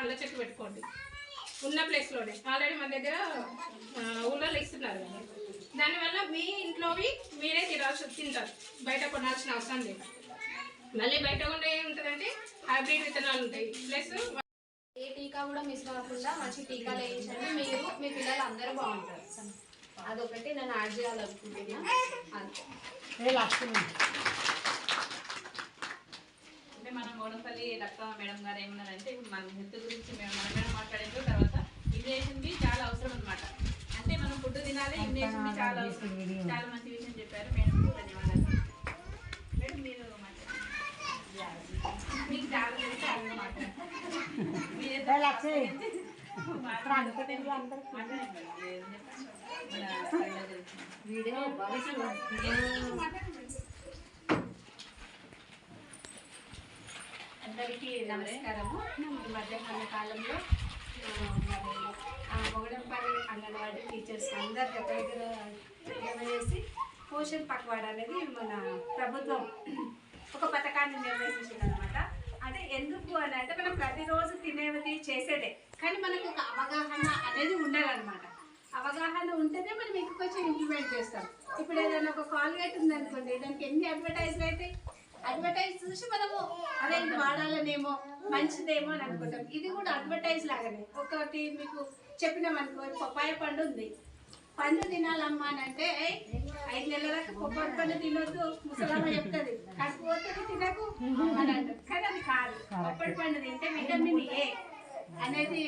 పండ్ల చెట్టు పెట్టుకోండి. ఉన్న ప్లేస్లోనే ఆల్రెడీ మన దగ్గర ఊళ్ళో ఇస్తున్నారు కదా. దానివల్ల మీ ఇంట్లోవి మీరే తినాల్సి తింటారు. బయట కొనాల్సిన అవసరం లేదు. మళ్ళీ బయట కూడా ఏముంటుందంటే హైబ్రిడ్ విత్తనాలు ఉంటాయి. ప్లస్ ఏ టీకా కూడా మిస్ కాకుండా మంచి టీకాలు వేయించండి. మీరు మీ పిల్లలు అందరూ బాగుంటారు. అదొకటి నేను యాడ్ చేయాలనుకుంటున్నా. అంతే. మోడంపల్లి రక్త మేడం గారు ఏమన్నారంటే ఇప్పుడు మన హెల్త్ గురించి మేము మన మేడం మాట్లాడిన తర్వాత బి చాలా అవసరం అనమాట అంటే మనం ఫుడ్ తినాలి బి చాలా అవసరం. చాలా మంచి విషయం చెప్పారు. మేడం ధన్యవాదాలు. మేడం మీరు మీకు చాలా తెలుసు మీరు ఎంత మాట్లాడండి మేడం. ఏం చెప్పండి? మన కళ్ళ గురించి. అందరికీ నమస్కారము. ఈ మధ్యాహ్న కాలంలో మరి మొగడంపల్లి అంగన్వాడీ టీచర్స్ అందరు దగ్గర దగ్గర చేసి పోషన్ పక్వాడ అనేది మన ప్రభుత్వం ఒక పథకాన్ని నిర్వహించింది అనమాట అంటే ఎందుకు అని అంటే మనం ప్రతిరోజు తినేది చేసేదే కానీ మనకు ఒక అవగాహన అనేది ఉండాలన్నమాట. అవగాహన ఉంటేనే మనం ఎక్కువ కొంచెం ఇంప్లిమెంట్ చేస్తాం. ఇప్పుడు ఏదైనా ఒక కాల్గేట్ ఉందనుకోండి దానికి ఎన్ని అడ్వర్టైజ్లు అయితే అడ్వర్టైజ్ చూసి మనం ఇది వాడాలనేమో మంచిదేమో అని అనుకుంటాం. ఇది కూడా అడ్వర్టైజ్ లాగానే. ఒకటి మీకు చెప్పినాం అనుకో పప్పాయ పండు ఉంది. పండు తినాలమ్మా అని అంటే "ఏయ్, ఐదు నెలల దాకా కొబ్బరి పండు తినొద్దు ముసలమ్మ చెప్తుంది. కడుపు పోతుంది తినకు అని అంటారు కానీ అది కాదు. కొబ్బరి పండు తింటే విటమిన్ ఏ అనేది